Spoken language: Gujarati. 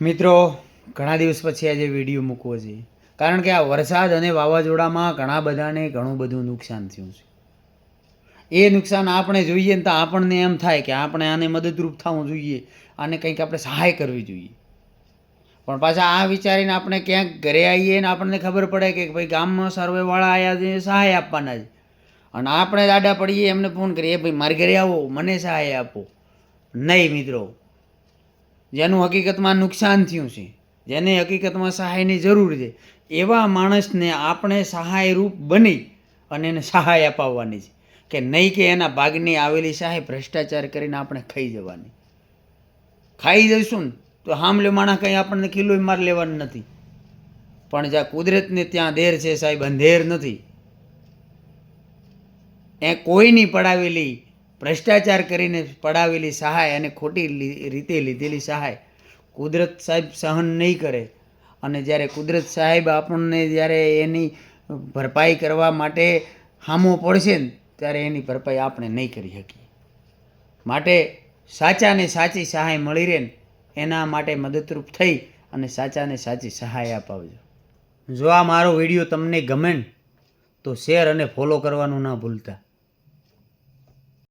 મિત્રો, ઘણા દિવસ પછી આજે વીડિયો મૂકવો છે. કારણ કે આ વરસાદ અને વાવાઝોડામાં ઘણા બધાને ઘણું બધું નુકસાન થયું છે. એ નુકસાન આપણે જોઈએ ને તો આપણને એમ થાય કે આપણે આને મદદરૂપ થવું જોઈએ આને કંઈક આપણે સહાય કરવી જોઈએ. પણ પાછા આ વિચારીને આપણે ક્યાંક ઘરે આવીએ ને આપણને ખબર પડે કે ભાઈ ગામમાં સર્વેવાળા આવ્યા છે સહાય આપવાના છે. અને આપણે દાડા પડીએ, એમને ફોન કરીએ ભાઈ મારે ઘરે આવો, મને સહાય આપો. નહીં મિત્રો. જેનું હકીકતમાં નુકસાન થયું છે, જેને હકીકતમાં સહાયની જરૂર છે, એવા માણસને આપણે સહાયરૂપ બની અને એને સહાય અપાવવાની છે. કે નહીં કે એના ભાગની આવેલી સહાય ભ્રષ્ટાચાર કરીને આપણે ખાઈ જવાની. ખાઈ જઈશું ને, તો હામલે માણા કંઈ આપણને કિલોય માર લેવાનું નથી. પણ જ્યાં કુદરતને ત્યાં દેર છે સાહેબ, અંધેર નથી. એ કોઈની પડાવેલી ભ્રષ્ટાચાર કરીને પડાવેલી સહાય અને ખોટી રીતે લીધેલી સહાય કુદરત સાહેબ સહન નહીં કરે. અને જ્યારે કુદરત સાહેબ આપણને જ્યારે એની ભરપાઈ કરવા માટે હામો પડશે ને, ત્યારે એની ભરપાઈ આપણે નહીં કરી શકીએ. માટે સાચાને સાચી સહાય મળી રહે ને, એના માટે મદદરૂપ થઈ અને સાચાને સાચી સહાય અપાવજો જો આ મારો વીડિયો તમને ગમે ને, તો શેર અને ફોલો કરવાનું ના ભૂલતા.